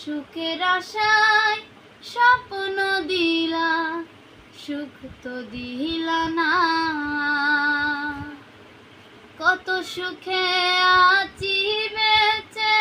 সুখের আশায় স্বপ্ন দিলা, সুখ তো দিলা না। কত সুখে আছি বেঁচে,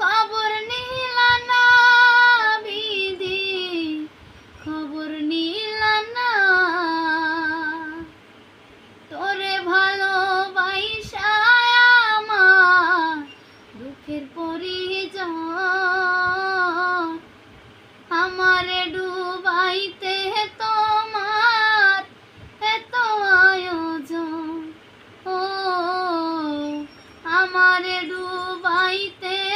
খবর নিলা না বিধি, খবর নিলা না। তোরে ভালোবাসা আমার, দুঃখের পরিজন। আমারে ডুবাইতে